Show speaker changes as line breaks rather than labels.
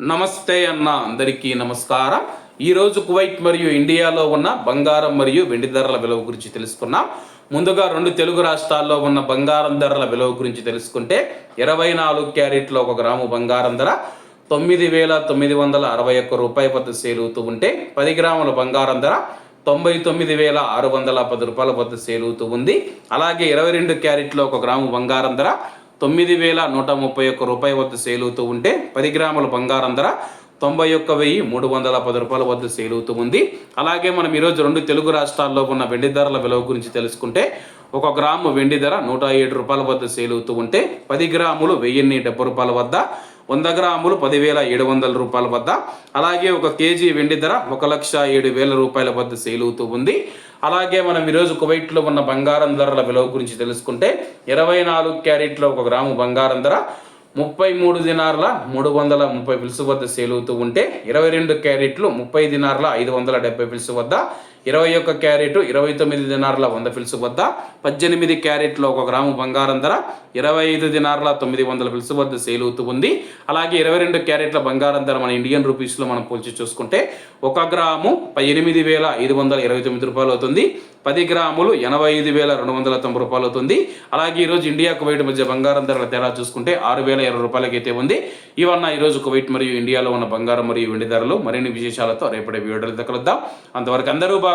నమస్తే అన్న అందరికీ నమస్కారం. ఈరోజు కువైట్ మరియు ఇండియాలో ఉన్న బంగారం మరియు వెండి ధరల విలువ గురించి తెలుసుకున్నాం. ముందుగా రెండు తెలుగు రాష్ట్రాల్లో ఉన్న బంగారం ధరల విలువ గురించి తెలుసుకుంటే ఇరవై నాలుగు క్యారెట్లో ఒక గ్రాము బంగారం ధర తొమ్మిది వేల తొమ్మిది వందల అరవై ఒక్క రూపాయల వద్ద సేల్ అవుతూ ఉంటే పది గ్రాముల బంగారం ధర తొంభై తొమ్మిది వేల ఆరు వందల పది రూపాయల వద్ద సేల్ అవుతూ ఉంది. అలాగే ఇరవై రెండు క్యారెట్లో ఒక గ్రాము బంగారం ధర తొమ్మిది వేల నూట ముప్పై ఒక్క రూపాయ వద్ద సేల్ అవుతూ ఉంటే పది గ్రాముల బంగారం ధర తొంభై ఒక్క వెయ్యి మూడు వందల పది రూపాయల వద్ద సేల్ అవుతూ ఉంది. అలాగే మనం ఈరోజు రెండు తెలుగు రాష్ట్రాల్లో ఉన్న వెండి ధరల విలువ గురించి తెలుసుకుంటే ఒక గ్రాము వెండి ధర నూట ఏడు రూపాయల వద్ద సేల్ అవుతూ ఉంటే పది గ్రాములు వెయ్యిన్ని డెబ్బై రూపాయల వద్ద వంద గ్రాములు పదివేల ఏడు వందల రూపాయల వద్ద. అలాగే ఒక కేజీ వెండి ధర ఒక లక్ష ఏడు వేల రూపాయల వద్ద సేల్ అవుతూ ఉంది. అలాగే మనం ఈరోజు కువైట్లో ఉన్న బంగారం ధరల విలువ గురించి తెలుసుకుంటే ఇరవై నాలుగు క్యారెట్లో ఒక గ్రాము బంగారం ధర ముప్పై మూడు దినార్ల మూడు వందల ముప్పై పిలుసు వద్ద సేల్ అవుతూ ఉంటే ఇరవై రెండు క్యారెట్లు ముప్పై దినార్ల ఐదు వందల డెబ్బై పిలుసు వద్ద ఇరవై ఒక్క క్యారెట్ ఇరవై తొమ్మిది దినార్ల వంద పిలుసు వద్ద పద్దెనిమిది క్యారెట్లో ఒక గ్రాము బంగారం ధర ఇరవై ఐదు దినార్ల తొమ్మిది వందల పిలుసు వద్ద సేల్ అవుతూ ఉంది. అలాగే ఇరవై రెండు క్యారెట్ల బంగారం ధర మన ఇండియన్ రూపీస్లో మనం పోల్చి చూసుకుంటే ఒక గ్రాము ఎనిమిది వేల ఐదు వందల ఇరవై తొమ్మిది రూపాయలు అవుతుంది. పది గ్రాములు ఎనభై ఐదు వేల రెండు వందల తొంభై రూపాయలు అవుతుంది. అలాగే ఈరోజు ఇండియా కువైట్ మధ్య బంగారం ధరల తేడా చూసుకుంటే ఆరు వేల ఇరవై రూపాయలకైతే ఉంది. ఇవన్న ఈరోజు కువైట్ మరియు ఇండియాలో ఉన్న బంగారం మరియు వెండి ధరలు మరిన్ని విశేషాలతో రేపటి వీడియోలు కలుద్దాం. అంతవరకు అందరూ బాగా